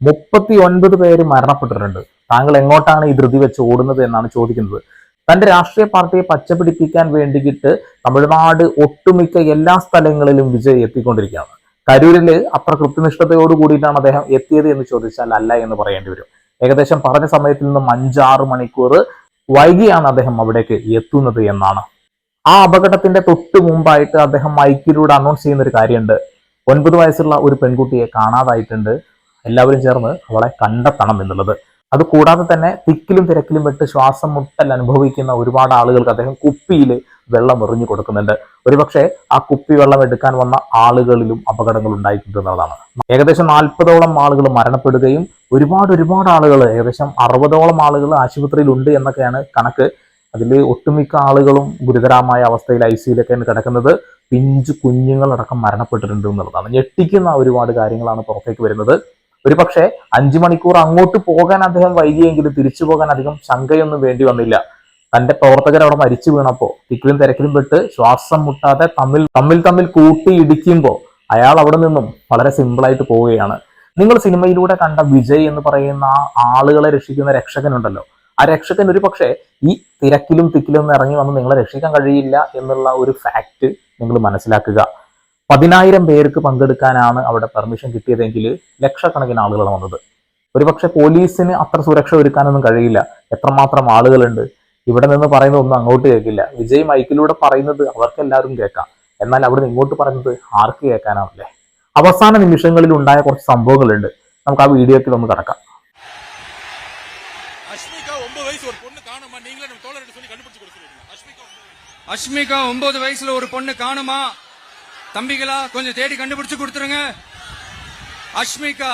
മുപ്പത്തി ഒൻപത് പേര് മരണപ്പെട്ടിട്ടുണ്ട്. താങ്കൾ എങ്ങോട്ടാണ് ഈ ധൃതി വെച്ച് ഓടുന്നത് എന്നാണ് ചോദിക്കുന്നത്. തന്റെ രാഷ്ട്രീയ പാർട്ടിയെ പച്ചപിടിപ്പിക്കാൻ വേണ്ടിയിട്ട് തമിഴ്നാട് ഒട്ടുമിക്ക എല്ലാ സ്ഥലങ്ങളിലും വിജയ് എത്തിക്കൊണ്ടിരിക്കുകയാണ്. കരൂരിൽ അത്ര കൃത്യനിഷ്ഠതയോട് കൂടിയിട്ടാണ് അദ്ദേഹം എത്തിയത് എന്ന് ചോദിച്ചാൽ അല്ല എന്ന് പറയേണ്ടി വരും. ഏകദേശം പറഞ്ഞ സമയത്തിൽ നിന്നും അഞ്ചാറ് മണിക്കൂർ വൈകിയാണ് അദ്ദേഹം അവിടേക്ക് എത്തുന്നത് എന്നാണ്. ആ അപകടത്തിന്റെ തൊട്ട് മുമ്പായിട്ട് അദ്ദേഹം മൈക്കിലൂടെ അനൗൺസ് ചെയ്യുന്ന ഒരു കാര്യമുണ്ട്. ഒൻപത് വയസ്സുള്ള ഒരു പെൺകുട്ടിയെ കാണാതായിട്ടുണ്ട്. എല്ലാവരും ചേർന്ന് അവളെ കണ്ടെത്തണം എന്നുള്ളത്. അത് കൂടാതെ തന്നെ തിക്കിലും തിരക്കിലും പെട്ട് ശ്വാസം മുട്ടൽ അനുഭവിക്കുന്ന ഒരുപാട് ആളുകൾക്ക് അദ്ദേഹം കുപ്പിയിൽ വെള്ളം എറിഞ്ഞു കൊടുക്കുന്നുണ്ട്. ഒരുപക്ഷെ ആ കുപ്പി വെള്ളം എടുക്കാൻ വന്ന ആളുകളിലും അപകടങ്ങൾ ഉണ്ടായിട്ടുണ്ട് എന്നുള്ളതാണ്. ഏകദേശം നാൽപ്പതോളം ആളുകൾ മരണപ്പെടുകയും ഒരുപാട് ഒരുപാട് ആളുകൾ ഏകദേശം അറുപതോളം ആളുകൾ ആശുപത്രിയിൽ ഉണ്ട് എന്നൊക്കെയാണ് കണക്ക്. അതിൽ ഒട്ടുമിക്ക ആളുകളും ഗുരുതരമായ അവസ്ഥയിൽ ഐ സിയിലൊക്കെയാണ് കിടക്കുന്നത് പിഞ്ചു കുഞ്ഞുങ്ങളടക്കം മരണപ്പെട്ടിട്ടുണ്ട് എന്നുള്ളതാണ്. ഞെട്ടിക്കുന്ന ഒരുപാട് കാര്യങ്ങളാണ് പുറത്തേക്ക് വരുന്നത്. ഒരു പക്ഷേ അഞ്ചു മണിക്കൂർ അങ്ങോട്ട് പോകാൻ അദ്ദേഹം വൈകിയെങ്കിലും തിരിച്ചു പോകാൻ അധികം ശങ്കയൊന്നും വേണ്ടി വന്നില്ല. തന്റെ പ്രവർത്തകർ അവിടെ മരിച്ചു വീണപ്പോ തിക്കിലും തിരക്കിലും പെട്ട് ശ്വാസം മുട്ടാതെ തമ്മിൽ തമ്മിൽ തമ്മിൽ കൂട്ടി ഇടിക്കുമ്പോൾ അയാൾ അവിടെ നിന്നും വളരെ സിമ്പിളായിട്ട് പോവുകയാണ്. നിങ്ങൾ സിനിമയിലൂടെ കണ്ട വിജയ് എന്ന് പറയുന്ന ആളുകളെ രക്ഷിക്കുന്ന രക്ഷകനുണ്ടല്ലോ. ആ രക്ഷകൻ ഒരു പക്ഷേ ഈ തിരക്കിലും തിക്കിലും ഇറങ്ങി വന്ന് നിങ്ങളെ രക്ഷിക്കാൻ കഴിയില്ല എന്നുള്ള ഒരു ഫാക്ട് നിങ്ങൾ മനസ്സിലാക്കുക. പതിനായിരം പേർക്ക് പങ്കെടുക്കാനാണ് അവിടെ പെർമിഷൻ കിട്ടിയതെങ്കിൽ ലക്ഷക്കണക്കിന് ആളുകളാണ് വന്നത് ഒരുപക്ഷെ പോലീസിന് അത്ര സുരക്ഷ ഒരുക്കാനൊന്നും കഴിയില്ല എത്രമാത്രം ആളുകളുണ്ട് ഇവിടെ നിന്ന് പറയുന്നത് ഒന്നും അങ്ങോട്ട് കേൾക്കില്ല വിജയ് മൈക്കിലൂടെ പറയുന്നത് അവർക്ക് എല്ലാവരും കേൾക്കാം എന്നാൽ അവിടെ നിന്ന് ഇങ്ങോട്ട് പറയുന്നത് ആർക്ക് കേൾക്കാനാവില്ലേ അവസാന നിമിഷങ്ങളിൽ ഉണ്ടായ കുറച്ച് സംഭവങ്ങളുണ്ട് നമുക്ക് ആ വീഡിയോയ്ക്ക് ഒന്ന് കടക്കാം அஷ்மிகா ஒன்பது வயசு ஒரு பொண்ணு காணுமா நீங்களே நம்ம தோழர்கிட்ட சொல்லி கண்டுபிடிச்சு கொடுக்க சொல்லிருங்க அஷ்மிகா ஒன்பது வயசு. அஷ்மிகா ஒன்பது வயசுல ஒரு பொண்ணு காணுமா தம்பிகளா கொஞ்சம் தேடி கண்டுபிடிச்சு கொடுத்துருங்க Ashmika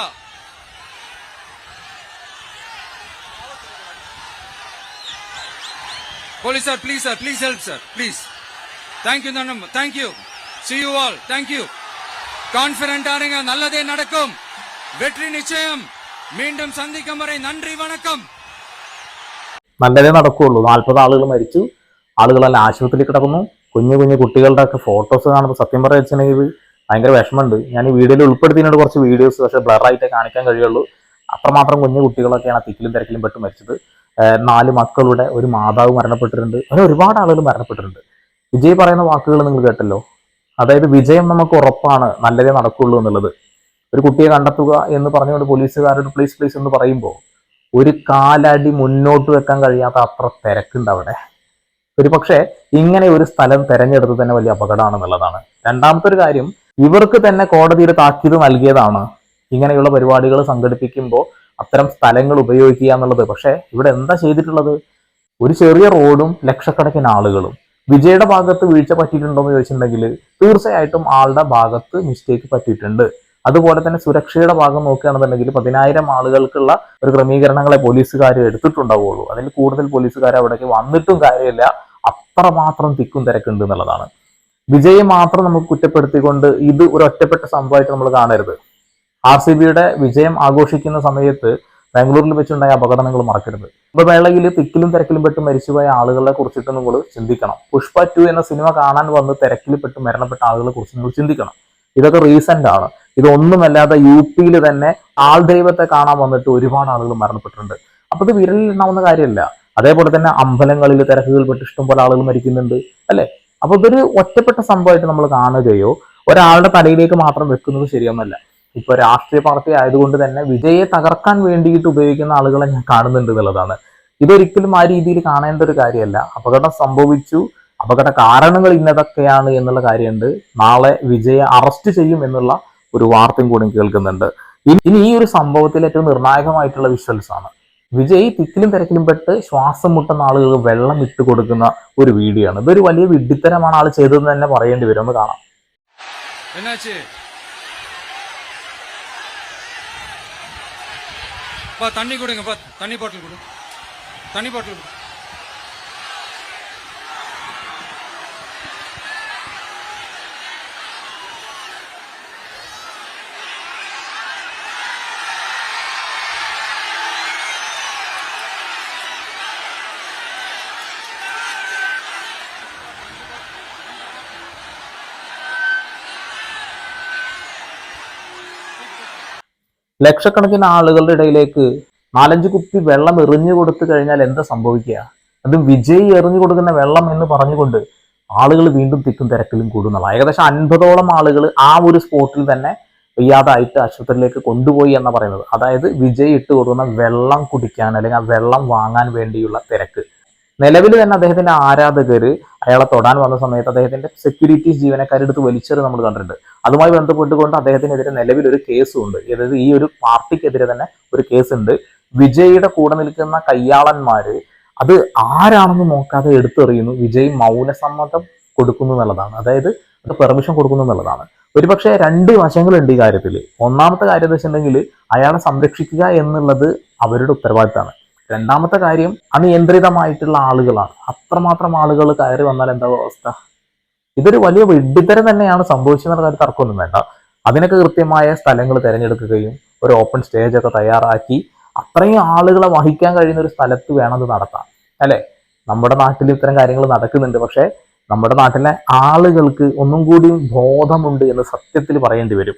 police sir please sir please help sir please thank you தான் thank you see you all thank you கான்பிடண்டா இருங்க நல்லதே நடக்கும் வெற்றி நிச்சயம் மீண்டும் சந்திக்கும் வரை நன்றி வணக்கம் നല്ലതേ നടക്കുകയുള്ളൂ നാൽപ്പത് ആളുകൾ മരിച്ചു ആളുകളെല്ലാം ആശുപത്രിയിൽ കിടക്കുന്നു കുഞ്ഞു കുഞ്ഞു കുട്ടികളുടെ ഒക്കെ ഫോട്ടോസ് കാണുമ്പോൾ സത്യം പറയാ വെച്ചിട്ടുണ്ടെങ്കിൽ ഭയങ്കര വിഷമമുണ്ട്. ഞാൻ ഈ വീഡിയോയിൽ ഉൾപ്പെടുത്തിയതിനോട് കുറച്ച് വീഡിയോസ് പക്ഷേ ബ്ലറായിട്ടേ കാണിക്കാൻ കഴിയുള്ളൂ. അത്രമാത്രം കുഞ്ഞു കുട്ടികളൊക്കെയാണ് തിക്കിലും തിരക്കിലും പെട്ട് മരിച്ചത്. നാല് മക്കളുടെ ഒരു മാതാവ് മരണപ്പെട്ടിട്ടുണ്ട്. അങ്ങനെ ഒരുപാട് ആളുകൾ മരണപ്പെട്ടിട്ടുണ്ട്. വിജയ് പറയുന്ന വാക്കുകൾ നിങ്ങൾ കേട്ടല്ലോ. അതായത് വിജയം നമുക്ക് ഉറപ്പാണ് നല്ലതേ നടക്കുള്ളൂ എന്നുള്ളത്. ഒരു കുട്ടിയെ കണ്ടെത്തുക എന്ന് പറഞ്ഞുകൊണ്ട് പോലീസുകാരോട് പ്ലീസ് പ്ലീസ് എന്ന് പറയുമ്പോൾ ഒരു കാലടി മുന്നോട്ട് വെക്കാൻ കഴിയാത്ത അത്ര തിരക്കുണ്ട് അവിടെ. ഒരു പക്ഷേ ഇങ്ങനെ ഒരു സ്ഥലം തെരഞ്ഞെടുത്ത് തന്നെ വലിയ അപകടമാണെന്നുള്ളതാണ്. രണ്ടാമത്തെ ഒരു കാര്യം ഇവർക്ക് തന്നെ കോടതിയിൽ താക്കീത് നൽകിയതാണ്. ഇങ്ങനെയുള്ള പരിപാടികൾ സംഘടിപ്പിക്കുമ്പോൾ അത്തരം സ്ഥലങ്ങൾ ഉപയോഗിക്കുക എന്നുള്ളത്. പക്ഷേ ഇവിടെ എന്താ ചെയ്തിട്ടുള്ളത്? ഒരു ചെറിയ റോഡും ലക്ഷക്കണക്കിന് ആളുകളും. വിജയുടെ ഭാഗത്ത് വീഴ്ച പറ്റിയിട്ടുണ്ടോ എന്ന് ചോദിച്ചിട്ടുണ്ടെങ്കിൽ തീർച്ചയായിട്ടും ആളുടെ ഭാഗത്ത് മിസ്റ്റേക്ക് പറ്റിയിട്ടുണ്ട്. അതുപോലെ തന്നെ സുരക്ഷയുടെ ഭാഗം നോക്കുകയാണെന്നുണ്ടെങ്കിൽ പതിനായിരം ആളുകൾക്കുള്ള ഒരു ക്രമീകരണങ്ങളെ പോലീസുകാർ എടുത്തിട്ടുണ്ടാവുള്ളൂ. അതിൽ കൂടുതൽ പോലീസുകാർ അവിടേക്ക് വന്നിട്ടും കാര്യമില്ല. അത്രമാത്രം തിക്കും തിരക്കുണ്ട് എന്നുള്ളതാണ്. വിജയം മാത്രം നമുക്ക് കുറ്റപ്പെടുത്തിക്കൊണ്ട് ഇത് ഒരു ഒറ്റപ്പെട്ട സംഭവമായിട്ട് നമ്മൾ കാണരുത്. ആർ സി ബിയുടെ വിജയം ആഘോഷിക്കുന്ന സമയത്ത് ബാംഗ്ലൂരിൽ വെച്ചുണ്ടായ അപകടങ്ങൾ മറക്കരുത്. ഇപ്പൊ വേളയിൽ തിക്കിലും തിരക്കിലും പെട്ട് മരിച്ചുപോയ ആളുകളെ കുറിച്ചിട്ട് നിങ്ങൾ ചിന്തിക്കണം. പുഷ്പ ടു എന്ന സിനിമ കാണാൻ വന്ന് തിരക്കിൽ പെട്ട് മരണപ്പെട്ട ആളുകളെ കുറിച്ച് നിങ്ങൾ ചിന്തിക്കണം. ഇതൊക്കെ റീസെന്റ് ആണ്. ഇതൊന്നുമല്ലാതെ യു പിയിൽ തന്നെ ആൾ ദൈവത്തെ കാണാൻ വന്നിട്ട് ഒരുപാട് ആളുകൾ മരണപ്പെട്ടിട്ടുണ്ട്. അപ്പൊ ഇത് വിരലിൽ ഉണ്ടാവുന്ന കാര്യമല്ല. അതേപോലെ തന്നെ അമ്പലങ്ങളിൽ തിരക്കുകൾ പെട്ട് ഇഷ്ടംപോലെ ആളുകൾ മരിക്കുന്നുണ്ട് അല്ലേ? അപ്പൊ ഇതൊരു ഒറ്റപ്പെട്ട സംഭവമായിട്ട് നമ്മൾ കാണുകയോ ഒരാളുടെ തലയിലേക്ക് മാത്രം വെക്കുന്നത് ശരിയൊന്നല്ല. ഇപ്പൊ രാഷ്ട്രീയ പാർട്ടി ആയതുകൊണ്ട് തന്നെ വിജയെ തകർക്കാൻ വേണ്ടിയിട്ട് ഉപയോഗിക്കുന്ന ആളുകളെ ഞാൻ കാണുന്നുണ്ട് എന്നുള്ളതാണ്. ഇതൊരിക്കലും ആ രീതിയിൽ കാണേണ്ട ഒരു കാര്യമല്ല. അപകടം സംഭവിച്ചു അപകട കാരണങ്ങൾ ഇന്നതൊക്കെയാണ് എന്നുള്ള കാര്യമുണ്ട്. നാളെ വിജയെ അറസ്റ്റ് ചെയ്യും എന്നുള്ള ഒരു വാർത്തയും കൂടി കേൾക്കുന്നുണ്ട്. ഇനി ഈ ഒരു സംഭവത്തിൽ ഏറ്റവും നിർണായകമായിട്ടുള്ള വിഷ്വൽസ് ആണ്. വിജയ് തിക്കിലും തിരക്കിലും പെട്ട് ശ്വാസം മുട്ടുന്ന ആളുകൾ വെള്ളം ഇട്ട് കൊടുക്കുന്ന ഒരു വീഡിയോ ആണ് ഇതൊരു വലിയ വിഡ്ഢിത്തരമാണ് ആൾ ചെയ്തതെന്ന് തന്നെ പറയേണ്ടി വരും ഒന്ന് കാണാം என்னாச்சு பா தண்ணி கொடுங்க பா தண்ணி பாட்டில் கொடு தண்ணி பாட்டில் கொடு ലക്ഷക്കണക്കിന് ആളുകളുടെ ഇടയിലേക്ക് നാലഞ്ച് കുപ്പി വെള്ളം എറിഞ്ഞു കൊടുത്തു കഴിഞ്ഞാൽ എന്താ സംഭവിക്കുക? അത് വിജയി എറിഞ്ഞു കൊടുക്കുന്ന വെള്ളം എന്ന് പറഞ്ഞുകൊണ്ട് ആളുകൾ വീണ്ടും തിക്കും തിരക്കിലും കൂടുന്നതാണ്. ഏകദേശം അൻപതോളം ആളുകൾ ആ ഒരു സ്പോട്ടിൽ തന്നെ വയ്യാതായിട്ട് ആശുപത്രിയിലേക്ക് കൊണ്ടുപോയി എന്ന് പറയുന്നത്. അതായത് വിജയ് ഇട്ട് കൊടുക്കുന്ന വെള്ളം കുടിക്കാൻ അല്ലെങ്കിൽ ആ വെള്ളം വാങ്ങാൻ വേണ്ടിയുള്ള തിരക്ക്. നിലവിൽ തന്നെ അദ്ദേഹത്തിന്റെ ആരാധകര് അയാളെ തൊടാൻ വന്ന സമയത്ത് അദ്ദേഹത്തിന്റെ സെക്യൂരിറ്റീസ് ജീവനക്കാരെടുത്ത് വലിച്ചെറി നമ്മൾ കണ്ടിട്ടുണ്ട്. അതുമായി ബന്ധപ്പെട്ടുകൊണ്ട് അദ്ദേഹത്തിനെതിരെ നിലവിൽ ഒരു കേസും ഉണ്ട്. അതായത് ഈ ഒരു പാർട്ടിക്കെതിരെ തന്നെ ഒരു കേസ് ഉണ്ട്. വിജയുടെ കൂടെ നിൽക്കുന്ന കയ്യാളന്മാര് അത് ആരാണെന്ന് നോക്കാതെ എടുത്തെറിയുന്നു. വിജയ് മൗനസമ്മതം കൊടുക്കുന്നു എന്നുള്ളതാണ്. അതായത് അത് പെർമിഷൻ കൊടുക്കുന്നു എന്നുള്ളതാണ്. ഒരുപക്ഷെ രണ്ട് വശങ്ങളുണ്ട് ഈ കാര്യത്തിൽ ഒന്നാമത്തെ കാര്യം എന്ന് വെച്ചിട്ടുണ്ടെങ്കിൽ അയാളെ സംരക്ഷിക്കുക എന്നുള്ളത് അവരുടെ ഉത്തരവാദിത്തമാണ്. രണ്ടാമത്തെ കാര്യം അനിയന്ത്രിതമായിട്ടുള്ള ആളുകളാണ്. അത്രമാത്രം ആളുകൾ കയറി വന്നാൽ എന്താ അവസ്ഥ? ഇതൊരു വലിയ വെഡിത്തരം തന്നെയാണ്. സംഭവിച്ചതെന്നുള്ള കാര്യം തർക്കമൊന്നും വേണ്ട. അതിനൊക്കെ കൃത്യമായ സ്ഥലങ്ങൾ തിരഞ്ഞെടുക്കുകയും ഒരു ഓപ്പൺ സ്റ്റേജ് ഒക്കെ തയ്യാറാക്കി അത്രയും ആളുകളെ വഹിക്കാൻ കഴിയുന്ന ഒരു സ്ഥലത്ത് വേണം നടത്താൻ. അല്ലെ? നമ്മുടെ നാട്ടിൽ ഇത്തരം കാര്യങ്ങൾ നടക്കുന്നുണ്ട്. പക്ഷേ നമ്മുടെ നാട്ടിലെ ആളുകൾക്ക് ഒന്നും കൂടി ബോധമുണ്ട് എന്ന് സത്യത്തിൽ പറയേണ്ടി വരും.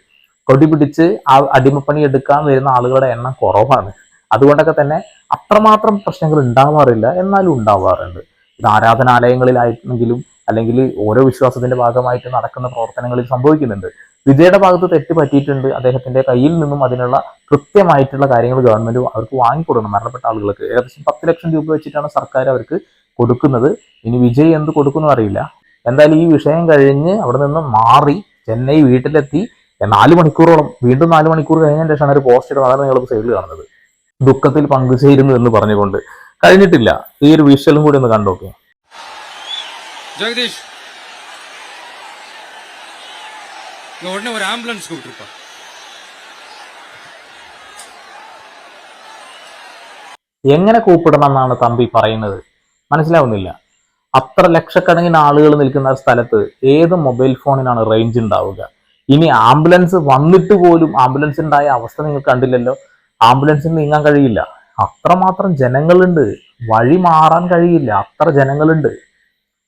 കൊടി പിടിച്ച് ആ അടിമപ്പണി എടുക്കാൻ വരുന്ന ആളുകളുടെ എണ്ണം കുറവാണ്. അതുകൊണ്ടൊക്കെ തന്നെ അത്രമാത്രം പ്രശ്നങ്ങൾ ഉണ്ടാവാറില്ല എന്നാലും ഉണ്ടാവാറുണ്ട്. ഇത് ആരാധനാലയങ്ങളിലായിരുന്നെങ്കിലും അല്ലെങ്കിൽ ഓരോ വിശ്വാസത്തിന്റെ ഭാഗമായിട്ട് നടക്കുന്ന പ്രവർത്തനങ്ങളിൽ സംഭവിക്കുന്നുണ്ട്. വിജയുടെ ഭാഗത്ത് തെറ്റ് പറ്റിയിട്ടുണ്ട് അദ്ദേഹത്തിന്റെ കയ്യിൽ നിന്നും അതിനുള്ള കൃത്യമായിട്ടുള്ള കാര്യങ്ങൾ ഗവൺമെന്റ് അവർക്ക് വാങ്ങിക്കൊടുക്കണം. മരണപ്പെട്ട ആളുകൾക്ക് ഏകദേശം പത്ത് ലക്ഷം രൂപ വെച്ചിട്ടാണ് സർക്കാർ അവർക്ക് കൊടുക്കുന്നത്. ഇനി വിജയ് എന്ത് കൊടുക്കുന്നു അറിയില്ല. എന്തായാലും ഈ വിഷയം കഴിഞ്ഞ് അവിടെ നിന്ന് മാറി ചെന്നൈ വീട്ടിലെത്തി. നാല് മണിക്കൂറോളം വീണ്ടും നാല് മണിക്കൂർ കഴിഞ്ഞതിന് ശേഷമാണ് ഒരു പോസ്റ്റ് ഇടുന്നത് അതാണ് നിങ്ങൾ സൈഡിൽ കാണുന്നത്. ദുഃഖത്തിൽ പങ്കുചേരുന്നു എന്ന് പറഞ്ഞുകൊണ്ട് കഴിഞ്ഞിട്ടില്ല ഈ ഒരു വിഷ്വലും കൂടി ഒന്ന് കണ്ടോക്കെ ஜெகதீஷ் இங்க உடனே ஒரு ஆம்புலன்ஸ் கூப்பிட்டுருப்பா എങ്ങനെ കൂപ്പിടണം എന്നാണ് തമ്പി പറയുന്നത് മനസ്സിലാവുന്നില്ല അത്ര ലക്ഷക്കണക്കിന് ആളുകൾ നിൽക്കുന്ന സ്ഥലത്ത് ഏത് മൊബൈൽ ഫോണിനാണ് റേഞ്ച് ഉണ്ടാവുക ഇനി ആംബുലൻസ് വന്നിട്ട് പോലും ആംബുലൻസ് ഉണ്ടായ അവസ്ഥ നിങ്ങൾ കണ്ടില്ലല്ലോ ആംബുലൻസിന് നീങ്ങാൻ കഴിയില്ല. അത്രമാത്രം ജനങ്ങളുണ്ട്. വഴി മാറാൻ കഴിയില്ല. അത്ര ജനങ്ങളുണ്ട്.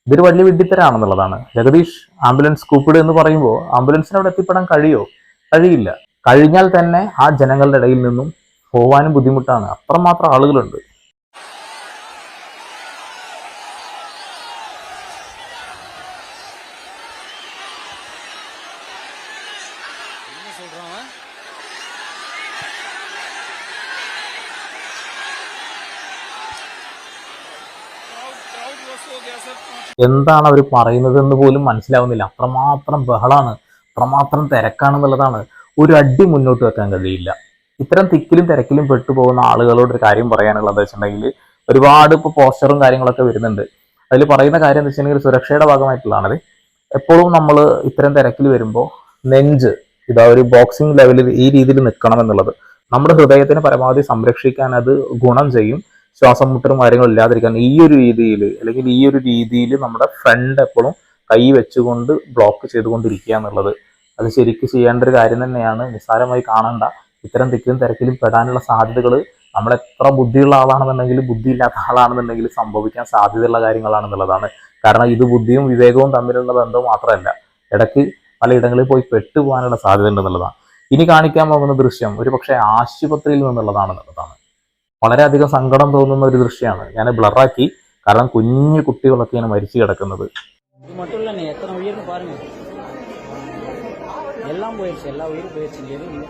ഇതൊരു വലിയ വിഡ്ഢിത്തരാണെന്നുള്ളതാണ്. ജഗദീഷ് ആംബുലൻസ് കൂപ്പിട് എന്ന് പറയുമ്പോൾ ആംബുലൻസിന് അവിടെ എത്തിപ്പെടാൻ കഴിയോ? കഴിയില്ല. കഴിഞ്ഞാൽ തന്നെ ആ ജനങ്ങളുടെ ഇടയിൽ നിന്നും പോവാനും ബുദ്ധിമുട്ടാണ്. അത്രമാത്രം ആളുകളുണ്ട്. എന്താണ് അവർ പറയുന്നത് എന്ന് പോലും മനസ്സിലാവുന്നില്ല. അത്രമാത്രം ബഹളാണ് അത്രമാത്രം തിരക്കാണെന്നുള്ളതാണ് ഒരു അടി മുന്നോട്ട് വെക്കാൻ കഴിയില്ല. ഇത്തരം തിക്കിലും തിരക്കിലും പെട്ടുപോകുന്ന ആളുകളോട് ഒരു കാര്യം പറയാനുള്ളത് വെച്ചിട്ടുണ്ടെങ്കിൽ ഒരുപാട് ഇപ്പോൾ പോസ്റ്ററും കാര്യങ്ങളൊക്കെ വരുന്നുണ്ട്. അതിൽ പറയുന്ന കാര്യം എന്ന് വെച്ചിട്ടുണ്ടെങ്കിൽ സുരക്ഷയുടെ ഭാഗമായിട്ടുള്ളതാണ് എപ്പോഴും നമ്മൾ ഇത്തരം തിരക്കിൽ വരുമ്പോൾ നെഞ്ച് ഇതാ ഒരു ബോക്സിംഗ് ലെവലിൽ ഈ രീതിയിൽ നിൽക്കണം എന്നുള്ളത് നമ്മുടെ ഹൃദയത്തിന് പരമാവധി സംരക്ഷിക്കാൻ അത് ഗുണം ചെയ്യും. ശ്വാസം മുട്ടലും കാര്യങ്ങളും ഇല്ലാതിരിക്കാൻ ഈ ഒരു രീതിയിൽ അല്ലെങ്കിൽ ഈ ഒരു രീതിയിൽ നമ്മുടെ ഫ്രണ്ട് എപ്പോഴും കൈ വെച്ചുകൊണ്ട് ബ്ലോക്ക് ചെയ്തുകൊണ്ടിരിക്കുക എന്നുള്ളത്. അത് ശരിക്കും ചെയ്യേണ്ട ഒരു കാര്യം തന്നെയാണ്. നിസ്സാരമായി കാണണ്ട. ഇത്തരം തിക്കിലും തിരക്കിലും പെടാനുള്ള സാധ്യതകൾ നമ്മൾ എത്ര ബുദ്ധിയുള്ള ആളാണെന്നുണ്ടെങ്കിലും ബുദ്ധിയില്ലാത്ത ആളാണെന്നുണ്ടെങ്കിലും സംഭവിക്കാൻ സാധ്യതയുള്ള കാര്യങ്ങളാണെന്നുള്ളതാണ്. കാരണം ഇത് ബുദ്ധിയും വിവേകവും തമ്മിലുള്ള ബന്ധം മാത്രമല്ല. ഇടയ്ക്ക് പലയിടങ്ങളിൽ പോയി പെട്ടുപോകാനുള്ള സാധ്യത ഉണ്ടെന്നുള്ളതാണ്. ഇനി കാണിക്കാൻ പോകുന്ന ദൃശ്യം ഒരു പക്ഷേ ആശുപത്രിയിൽ നിന്നുള്ളതാണെന്നുള്ളതാണ്. വളരെയധികം സങ്കടം തോന്നുന്ന ഒരു ദൃശ്യമാണ് ഞാൻ ബ്ലറാക്കി കാരണം കുഞ്ഞു കുട്ടികളൊക്കെയാണ് മരിച്ചു കിടക്കുന്നത് இது மட்டும் இல்லைண்ணே எத்தனை உயிர்னு பாருங்க எல்லாம் போயிடுச்சு எல்லா உயிரும் போயிடுச்சு இங்க எதுவும் இல்லை.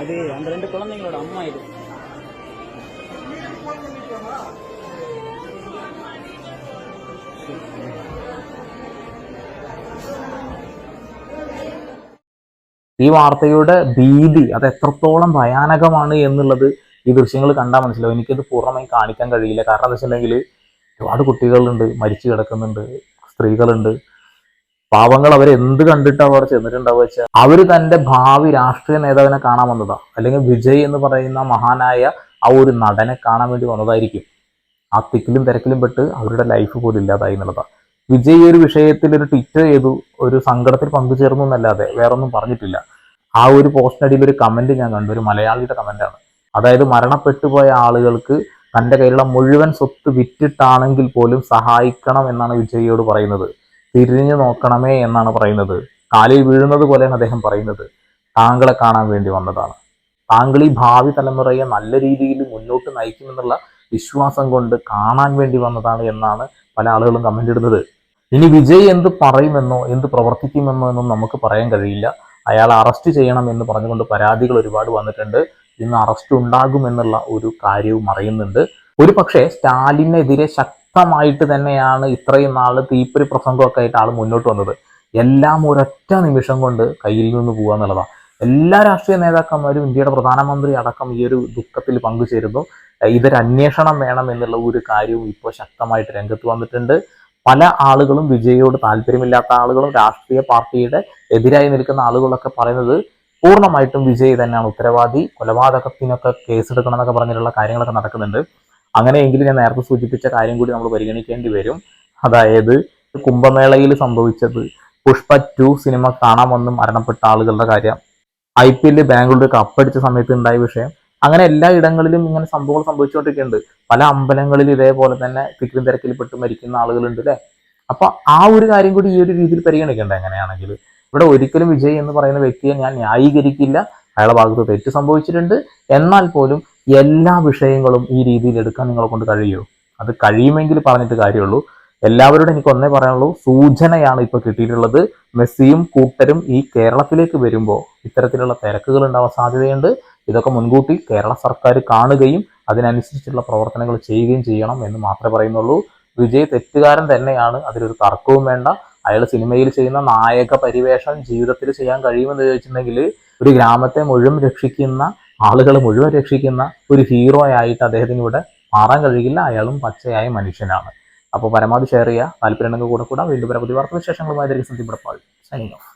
அது அந்த ரெண்டு குழந்தைங்களோட அம்மா இது ഈ വാർത്തയുടെ ഭീതി അത് എത്രത്തോളം ഭയാനകമാണ് എന്നുള്ളത് ഈ ദൃശ്യങ്ങൾ കണ്ടാൽ മനസ്സിലാവും. എനിക്കത് പൂർണമായി കാണിക്കാൻ കഴിയില്ല. കാരണം എന്താ വെച്ചിട്ടുണ്ടെങ്കിൽ ഒരുപാട് കുട്ടികളുണ്ട് മരിച്ചു കിടക്കുന്നുണ്ട് സ്ത്രീകളുണ്ട്. പാവങ്ങൾ അവർ എന്ത് കണ്ടിട്ട് അവർ ചെന്നിട്ടുണ്ടാവുക വെച്ചാൽ അവർ തന്റെ ഭാവി രാഷ്ട്രീയ നേതാവിനെ കാണാൻ വന്നതാ. അല്ലെങ്കിൽ വിജയ് എന്ന് പറയുന്ന മഹാനായ ആ ഒരു നടനെ കാണാൻ വേണ്ടി വന്നതായിരിക്കും. ആ തിക്കിലും തിരക്കിലും പെട്ട് അവരുടെ ലൈഫ് പോലും ഇല്ലാതായി എന്നുള്ളതാണ് വിജയ് ഈ ഒരു വിഷയത്തിൽ ഒരു ട്വിറ്റർ ചെയ്തു ഒരു സങ്കടത്തിൽ പങ്കുചേർന്നു എന്നല്ലാതെ വേറൊന്നും പറഞ്ഞിട്ടില്ല. ആ ഒരു പോസ്റ്റിനടിയിൽ ഒരു കമന്റ് ഞാൻ കണ്ടു ഒരു മലയാളിയുടെ കമന്റാണ് അതായത് മരണപ്പെട്ടുപോയ ആളുകൾക്ക് തന്റെ കയ്യിലുള്ള മുഴുവൻ സ്വത്ത് വിറ്റിട്ടാണെങ്കിൽ പോലും സഹായിക്കണം എന്നാണ് വിജയിയോട് പറയുന്നത്. തിരിഞ്ഞു നോക്കണമേ എന്നാണ് പറയുന്നത്. കാലിൽ വീഴുന്നത് പോലെയാണ് അദ്ദേഹം പറയുന്നത്. താങ്കളെ കാണാൻ വേണ്ടി വന്നതാണ്. താങ്കൾ ഈ ഭാവി തലമുറയെ നല്ല രീതിയിൽ മുന്നോട്ട് നയിക്കുമെന്നുള്ള വിശ്വാസം കൊണ്ട് കാണാൻ വേണ്ടി വന്നതാണ് എന്നാണ് പല ആളുകളും കമന്റ് ഇടുന്നത്. ഇനി വിജയ് എന്ത് പറയുമെന്നോ എന്ത് പ്രവർത്തിക്കുമെന്നോ എന്നും നമുക്ക് പറയാൻ കഴിയില്ല. അയാൾ അറസ്റ്റ് ചെയ്യണം എന്ന് പറഞ്ഞുകൊണ്ട് പരാതികൾ ഒരുപാട് വന്നിട്ടുണ്ട്. ഇന്ന് അറസ്റ്റ് ഉണ്ടാകുമെന്നുള്ള ഒരു കാര്യവും അറിയുന്നുണ്ട്. ഒരു പക്ഷേ സ്റ്റാലിനെതിരെ ശക്തമായിട്ട് തന്നെയാണ് ഇത്രയും നാൾ തീപ്പൊരി പ്രസംഗമൊക്കെ ആയിട്ട് ആൾ മുന്നോട്ട് വന്നത്. എല്ലാം ഒരൊറ്റ നിമിഷം കൊണ്ട് കയ്യിൽ നിന്ന് പോകുക എന്നുള്ളതാണ് എല്ലാ രാഷ്ട്രീയ നേതാക്കന്മാരും ഇന്ത്യയുടെ പ്രധാനമന്ത്രി അടക്കം ഈ ഒരു ദുഃഖത്തിൽ പങ്കുചേരുന്നു. ഇതൊരു അന്വേഷണം വേണം എന്നുള്ള ഒരു കാര്യവും ഇപ്പോൾ ശക്തമായിട്ട് രംഗത്ത് വന്നിട്ടുണ്ട്. പല ആളുകളും വിജയോട് താല്പര്യമില്ലാത്ത ആളുകളും രാഷ്ട്രീയ പാർട്ടിയുടെ എതിരായി നിൽക്കുന്ന ആളുകളൊക്കെ പറയുന്നത് പൂർണമായിട്ടും വിജയ് തന്നെയാണ്. ഉത്തരവാദി കൊലപാതകത്തിനൊക്കെ കേസെടുക്കണം എന്നൊക്കെ പറഞ്ഞിട്ടുള്ള കാര്യങ്ങളൊക്കെ നടക്കുന്നുണ്ട്. അങ്ങനെയെങ്കിൽ ഞാൻ നേരത്തെ സൂചിപ്പിച്ച കാര്യം കൂടി നമ്മൾ പരിഗണിക്കേണ്ടി വരും. അതായത് കുംഭമേളയിൽ സംഭവിച്ചത് പുഷ്പ ടു സിനിമ കാണാമെന്നും മരണപ്പെട്ട ആളുകളുടെ കാര്യം. ഐ പി എല്ലിൽ ബാംഗ്ലൂർ കപ്പടിച്ച സമയത്ത് ഉണ്ടായ വിഷയം. അങ്ങനെ എല്ലാ ഇടങ്ങളിലും ഇങ്ങനെ സംഭവങ്ങൾ സംഭവിച്ചുകൊണ്ടിരിക്കുന്നുണ്ട്. പല അമ്പലങ്ങളിൽ ഇതേപോലെ തന്നെ തിക്കും തിരക്കിൽപ്പെട്ട് മരിക്കുന്ന ആളുകളുണ്ട് അല്ലേ? അപ്പൊ ആ ഒരു കാര്യം കൂടി ഈ ഒരു രീതിയിൽ പരിഗണിക്കേണ്ട എങ്ങനെയാണെങ്കിൽ ഇവിടെ ഒരിക്കലും വിജയ് എന്ന് പറയുന്ന വ്യക്തിയെ ഞാൻ ന്യായീകരിക്കില്ല. അയാളെ ഭാഗത്ത് തെറ്റ് സംഭവിച്ചിട്ടുണ്ട്. എന്നാൽ പോലും എല്ലാ വിഷയങ്ങളും ഈ രീതിയിൽ എടുക്കാൻ നിങ്ങളെ കൊണ്ട് കഴിയുമോ അത് കഴിയുമെങ്കിൽ പറഞ്ഞിട്ട് കാര്യമുള്ളൂ. എല്ലാവരോടും എനിക്ക് ഒന്നേ പറയാനുള്ളൂ. സൂചനയാണ് ഇപ്പൊ കിട്ടിയിട്ടുള്ളത്. മെസ്സിയും കൂട്ടരും ഈ കേരളത്തിലേക്ക് വരുമ്പോൾ ഇത്തരത്തിലുള്ള തിരക്കുകൾ ഉണ്ടാവാൻ സാധ്യതയുണ്ട്. ഇതൊക്കെ മുൻകൂട്ടി കേരള സർക്കാർ കാണുകയും അതിനനുസരിച്ചുള്ള പ്രവർത്തനങ്ങൾ ചെയ്യുകയും ചെയ്യണം എന്ന് മാത്രമേ പറയുന്നുള്ളൂ. വിജയ് തെറ്റുകാരൻ തന്നെയാണ്. അതിലൊരു തർക്കവും വേണ്ട. അയാൾ സിനിമയിൽ ചെയ്യുന്ന നായക പരിവേഷം ജീവിതത്തിൽ ചെയ്യാൻ കഴിയുമെന്ന് ചോദിച്ചിട്ടുണ്ടെങ്കിൽ ഒരു ഗ്രാമത്തെ മുഴുവൻ രക്ഷിക്കുന്ന ആളുകൾ മുഴുവൻ രക്ഷിക്കുന്ന ഒരു ഹീറോ ആയിട്ട് അദ്ദേഹത്തിന് ഇവിടെ മാറാൻ കഴിയില്ല. അയാളും പച്ചയായ മനുഷ്യനാണ്. അപ്പോൾ പരമാവധി ഷെയർ ചെയ്യുക. താല്പര്യമുണ്ടെങ്കിൽ കൂടെ കൂടാം. വീണ്ടും പുതിയ വാർത്ത വിശേഷങ്ങളുമായി സന്ധ്യപ്പെടുപ്പാൾ സൈനിങ് ഓഫ്